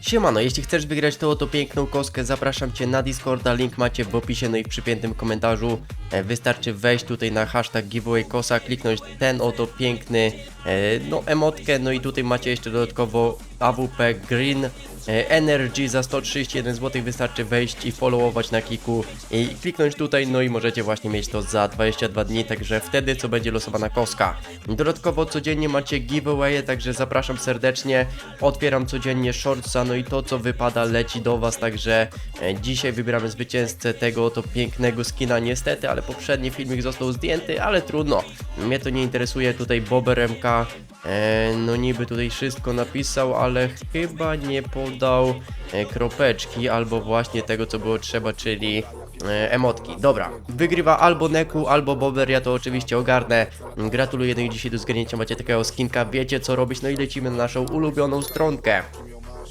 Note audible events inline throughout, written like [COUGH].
Siemano, jeśli chcesz wygrać tą oto piękną kostkę, zapraszam Cię na Discorda, link macie w opisie, no i w przypiętym komentarzu. E, Wystarczy wejść tutaj na hashtag giveaway kosa, kliknąć ten oto piękny, e, no emotkę, no i tutaj macie jeszcze dodatkowo AWP Green. E, Energy za 131 zł, wystarczy wejść i followować na kiku i kliknąć tutaj, no i możecie właśnie mieć to za 22 dni, także wtedy co będzie losowana kostka. Dodatkowo codziennie macie giveawaye, także zapraszam serdecznie, otwieram codziennie shortsa, no i to co wypada leci do Was, także e, dzisiaj wybieramy zwycięzcę tego oto pięknego skina. Niestety, ale poprzedni filmik został zdjęty, ale trudno, mnie to nie interesuje, tutaj Bober MK E, no niby tutaj wszystko napisał, ale chyba nie podał e, kropeczki albo właśnie tego co było trzeba, czyli e, emotki. Dobra, wygrywa albo Neku, albo Bober, ja to oczywiście ogarnę. Gratuluję, no i dzisiaj do zgarnięcia macie takiego skinka, wiecie co robić, no i lecimy na naszą ulubioną stronkę.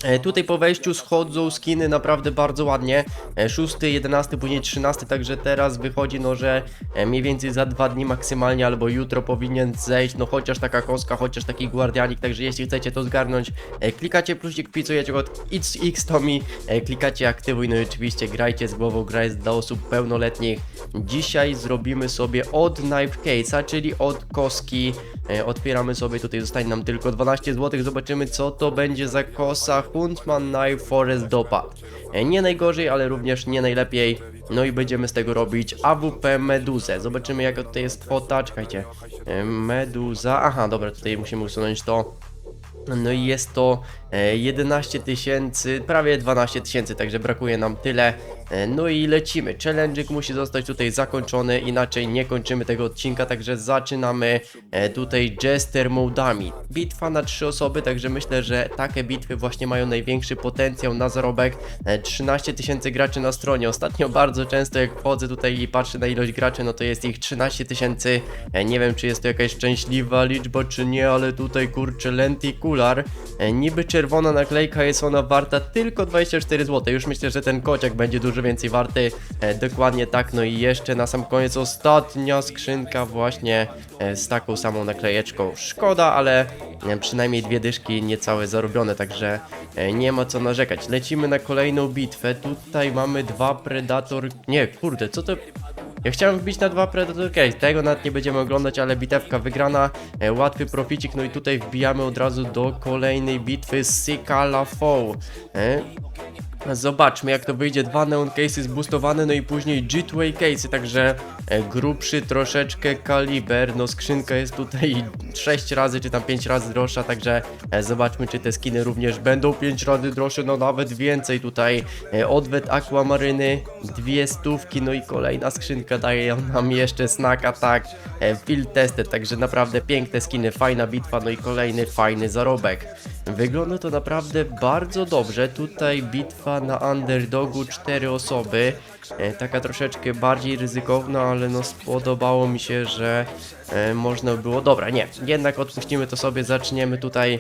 E, Tutaj po wejściu schodzą skiny naprawdę bardzo ładnie. E, 6, 11, później 13, także teraz wychodzi no, że e, mniej więcej za dwa dni maksymalnie albo jutro powinien zejść, no chociaż taka koska, chociaż taki guardianik, także jeśli chcecie to zgarnąć, e, klikacie plusik, wpisujecie kod XX Tomi, e, klikacie aktywuj, no i oczywiście grajcie z głową, gra jest dla osób pełnoletnich. Dzisiaj zrobimy sobie od Knife Case'a, czyli od koski, e, otwieramy sobie, tutaj zostanie nam tylko 12 zł, zobaczymy co to będzie za kosa Huntman Knife Forest Dopad. E, Nie najgorzej, ale również nie najlepiej. No i będziemy z tego robić AWP Meduzę. Zobaczymy jaka tutaj jest kwota. Czekajcie. E, Meduza. Aha, dobra, tutaj musimy usunąć to. No i jest to e, 11 tysięcy, prawie 12 tysięcy, także brakuje nam tyle. E, No i lecimy. Challenge'ik musi zostać tutaj zakończony, inaczej nie kończymy tego odcinka, także zaczynamy e, tutaj Jester modami. Bitwa na 3 osoby, także myślę, że takie bitwy właśnie mają największy potencjał na zarobek. E, 13 tysięcy graczy na stronie. Ostatnio bardzo często jak wchodzę tutaj i patrzę na ilość graczy, no to jest ich 13 tysięcy. E, Nie wiem, czy jest to jakaś szczęśliwa liczba, czy nie, ale tutaj kurczę lenticular. E, Niby czerwona naklejka jest ona warta tylko 24 zł. Już myślę, że ten kociak będzie dużo więcej warty. E, Dokładnie tak. No i jeszcze na sam koniec ostatnia skrzynka właśnie e, z taką samą naklejeczką. Szkoda, ale e, przynajmniej dwie dyszki niecałe zarobione, także e, nie ma co narzekać. Lecimy na kolejną bitwę. Tutaj mamy dwa Predator... Nie, kurde, co to... Ja chciałem wbić na dwa Predator Case, tego nawet nie będziemy oglądać, ale bitewka wygrana, e, łatwy proficik, no i tutaj wbijamy od razu do kolejnej bitwy Sikala Foe. E, Zobaczmy jak to wyjdzie, dwa Neon Cases boostowane, no i później G2A Cases, także e, grubszy troszeczkę kaliber, no skrzynka jest tutaj [LAUGHS] 6 razy czy tam 5 razy droższa, także e, zobaczmy czy te skiny również będą 5 razy droższe, no nawet więcej tutaj, e, odwet Aquamaryny, dwie stówki, no i kolejna skrzynka daje nam jeszcze Snack Attack, Field Tested, także naprawdę piękne skiny, fajna bitwa, no i kolejny fajny zarobek. Wygląda to naprawdę bardzo dobrze. Tutaj bitwa na underdogu 4 osoby. E, taka troszeczkę bardziej ryzykowna, ale no spodobało mi się, że e, można było. Dobra, nie, jednak odpuścimy to sobie. Zaczniemy tutaj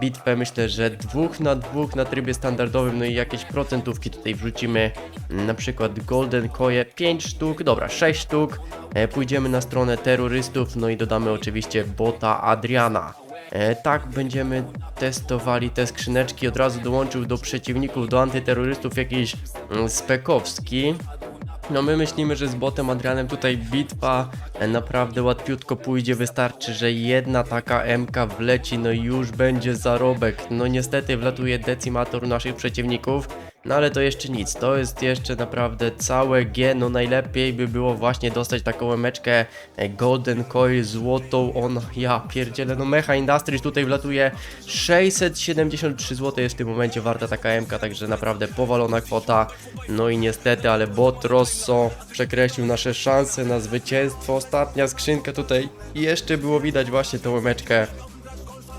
bitwę. Myślę, że dwóch na dwóch na trybie standardowym. No i jakieś procentówki tutaj wrzucimy. Na przykład Golden Koje 5 sztuk, dobra, 6 sztuk. E, pójdziemy na stronę terrorystów. No i dodamy oczywiście bota Adriana. E, tak, będziemy testowali te skrzyneczki. Od razu dołączył do przeciwników, do antyterrorystów jakiś mm, Spekowski. No my myślimy, że z botem Adrianem tutaj bitwa e, naprawdę łatwiutko pójdzie, wystarczy, że jedna taka MK wleci, no i już będzie zarobek. No niestety wlatuje decimator naszych przeciwników, no ale to jeszcze nic, to jest jeszcze naprawdę całe G, no najlepiej by było właśnie dostać taką emeczkę e, Golden Coil złotą, on, ja pierdzielę, no Mecha Industries tutaj wlatuje 673 zł jest w tym momencie warta taka MK, także naprawdę powalona kwota, no i niestety, ale bot Rosso przekreślił nasze szanse na zwycięstwo, ostatnia skrzynka tutaj jeszcze było widać właśnie tą emeczkę,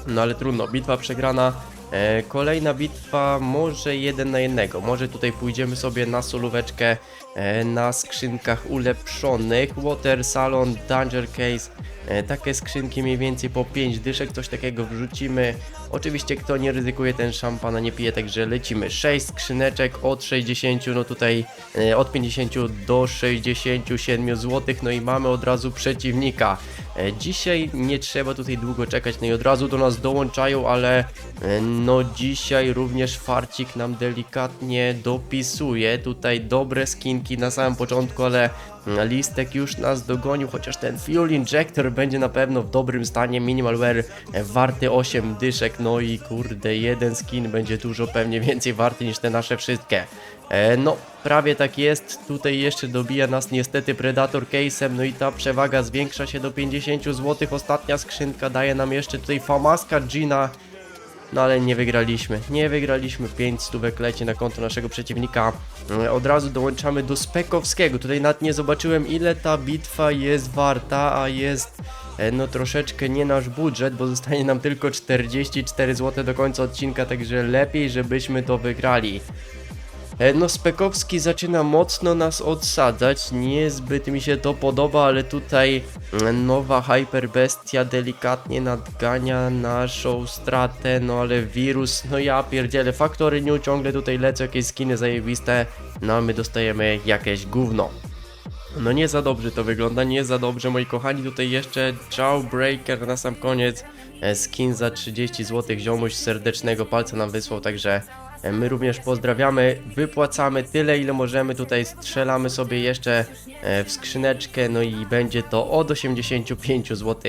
no ale trudno, bitwa przegrana. E, kolejna bitwa może jeden na jednego. Może tutaj pójdziemy sobie na solóweczkę e, na skrzynkach ulepszonych. Water Salon, Danger Case. E, takie skrzynki mniej więcej po 5 dyszek, coś takiego wrzucimy. Oczywiście kto nie ryzykuje, ten szampana nie pije, także lecimy. 6 skrzyneczek od 60, no tutaj e, od 50 do 67 zł, no i mamy od razu przeciwnika. E, Dzisiaj nie trzeba tutaj długo czekać, no i od razu do nas dołączają, ale e, no dzisiaj również farcik nam delikatnie dopisuje. Tutaj dobre skinki na samym początku, ale mm, listek już nas dogonił, chociaż ten Fuel Injector będzie na pewno w dobrym stanie. Minimal Wear e, warty 8 dyszek, no i kurde, jeden skin będzie dużo pewnie więcej warty niż te nasze wszystkie. E, No, prawie tak jest. Tutaj jeszcze dobija nas niestety Predator case'em, no i ta przewaga zwiększa się do 50 zł. Ostatnia skrzynka daje nam jeszcze tutaj Famaska Gina. No ale nie wygraliśmy, nie wygraliśmy, 5 stówek leci na konto naszego przeciwnika. E, Od razu dołączamy do Spekowskiego, tutaj nawet nie zobaczyłem ile ta bitwa jest warta, a jest e, no troszeczkę nie nasz budżet, bo zostanie nam tylko 44 zł do końca odcinka, także lepiej żebyśmy to wygrali. No Spekowski zaczyna mocno nas odsadzać, niezbyt mi się to podoba, ale tutaj mm, nowa Hyper Bestia delikatnie nadgania naszą stratę, no ale wirus, no ja pierdzielę, Factory New ciągle tutaj lecą jakieś skiny zajebiste, no a my dostajemy jakieś gówno. No nie za dobrze to wygląda, nie za dobrze moi kochani, tutaj jeszcze Jawbreaker na sam koniec, e, skin za 30 zł, ziomuś serdecznego palca nam wysłał, także my również pozdrawiamy, wypłacamy tyle ile możemy, tutaj strzelamy sobie jeszcze e, w skrzyneczkę, no i będzie to od 85 zł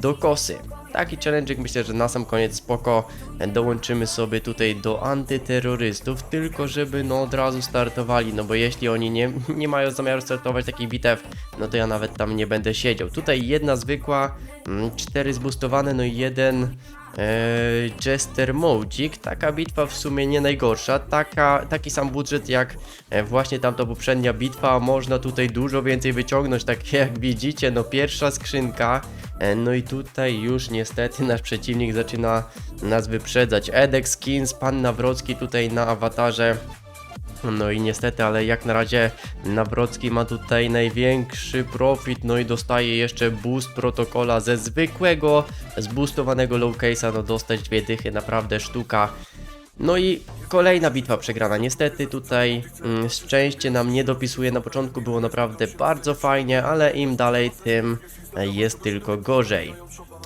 do kosy. Taki challenge myślę, że na sam koniec spoko e, dołączymy sobie tutaj do antyterrorystów, tylko żeby no od razu startowali, no bo jeśli oni nie, nie mają zamiaru startować takich bitew, no to ja nawet tam nie będę siedział. Tutaj jedna zwykła, mm, cztery zbustowane, no i jeden Jester Modzik, taka bitwa w sumie nie najgorsza, taka, taki sam budżet jak e, właśnie tamta poprzednia bitwa, można tutaj dużo więcej wyciągnąć, tak [LAUGHS] jak widzicie, no pierwsza skrzynka, e, no i tutaj już niestety nasz przeciwnik zaczyna nas wyprzedzać, Edek Skins, Pan Nawrocki tutaj na awatarze, no i niestety, ale jak na razie Nawrocki ma tutaj największy profit, no i dostaje jeszcze boost protokola ze zwykłego, zboostowanego low case'a, no dostać dwie dychy, naprawdę sztuka. No i kolejna bitwa przegrana. Niestety tutaj mm, szczęście nam nie dopisuje. Na początku było naprawdę bardzo fajnie, ale im dalej, tym jest tylko gorzej.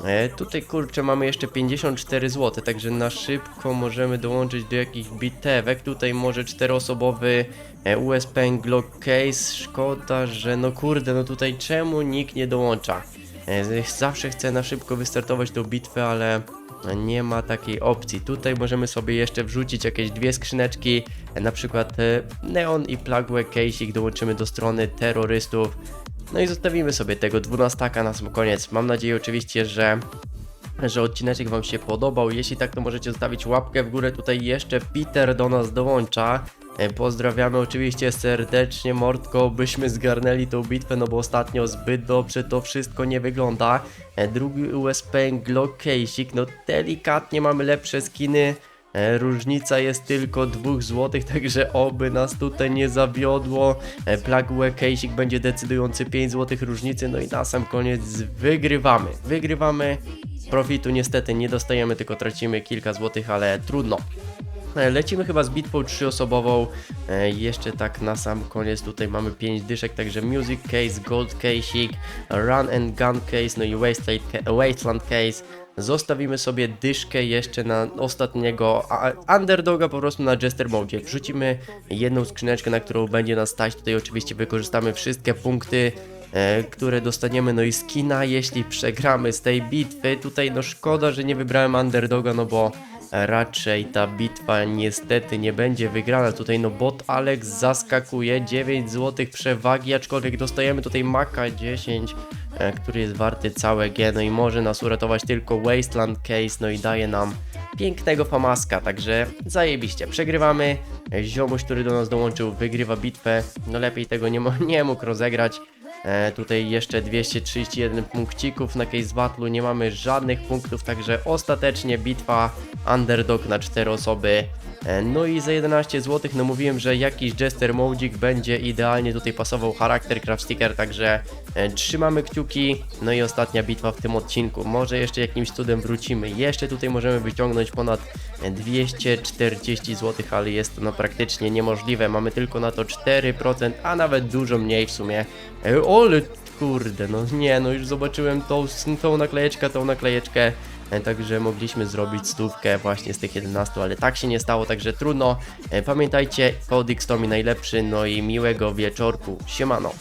E, tutaj kurczę mamy jeszcze 54 zł, także na szybko możemy dołączyć do jakichś bitewek. Tutaj może czteroosobowy e, USP Glock Case. Szkoda, że no kurde, no tutaj czemu nikt nie dołącza? E, Zawsze chcę na szybko wystartować tą bitwę, ale nie ma takiej opcji. Tutaj możemy sobie jeszcze wrzucić jakieś dwie skrzyneczki, e, na przykład e, Neon i Plagway Case'ik dołączymy do strony terrorystów. No i zostawimy sobie tego 12 na sam koniec. Mam nadzieję oczywiście, że że odcineczek Wam się podobał. Jeśli tak, to możecie zostawić łapkę w górę. Tutaj jeszcze Peter do nas dołącza. E, Pozdrawiamy oczywiście serdecznie, Mordko, byśmy zgarnęli tą bitwę, no bo ostatnio zbyt dobrze to wszystko nie wygląda. E, Drugi USP Glock Case'ik, no delikatnie mamy lepsze skiny. E, Różnica jest tylko 2 zł, także oby nas tutaj nie zawiodło. E, Plagway Case'ik będzie decydujący 5 zł różnicy, no i na sam koniec wygrywamy. Wygrywamy. Profitu niestety nie dostajemy, tylko tracimy kilka złotych, ale trudno. E, Lecimy chyba z bitwą trzyosobową. Jeszcze tak na sam koniec tutaj mamy 5 dyszek, także Music Case, Gold Case'ik, Run and Gun Case, no i Wasteland Case. Zostawimy sobie dyszkę jeszcze na ostatniego underdoga po prostu na Jester Mode. Wrzucimy jedną skrzyneczkę, na którą będzie nas stać. Tutaj oczywiście wykorzystamy wszystkie punkty e, które dostaniemy, no i skina, jeśli przegramy z tej bitwy. Tutaj no szkoda, że nie wybrałem underdoga, no bo raczej ta bitwa niestety nie będzie wygrana. Tutaj no bot Alex zaskakuje, 9 zł przewagi, aczkolwiek dostajemy tutaj Maka 10, e, który jest warty całe G, no i może nas uratować tylko Wasteland Case, no i daje nam pięknego famaska, także zajebiście. Przegrywamy, ziomuś, który do nas dołączył, wygrywa bitwę, no lepiej tego nie, nie mógł rozegrać. E, tutaj jeszcze 231 punkcików na case battle'u, nie mamy żadnych punktów, także ostatecznie bitwa underdog na 4 osoby. E, no i za 11 zł, no mówiłem, że jakiś Jester Modzik będzie idealnie tutaj pasował charakter Craft Sticker, także E, Trzymamy kciuki, no i ostatnia bitwa w tym odcinku. Może jeszcze jakimś cudem wrócimy. Jeszcze tutaj możemy wyciągnąć ponad e, 240 zł, ale jest to no praktycznie niemożliwe. Mamy tylko na to 4%, a nawet dużo mniej w sumie. E, Ale kurde, no nie, no już zobaczyłem tą, tą naklejeczkę, tą naklejeczkę. E, Także mogliśmy zrobić stówkę właśnie z tych 11, ale tak się nie stało, także trudno. E, Pamiętajcie, kod Xtomi najlepszy, no i miłego wieczorku. Siemano.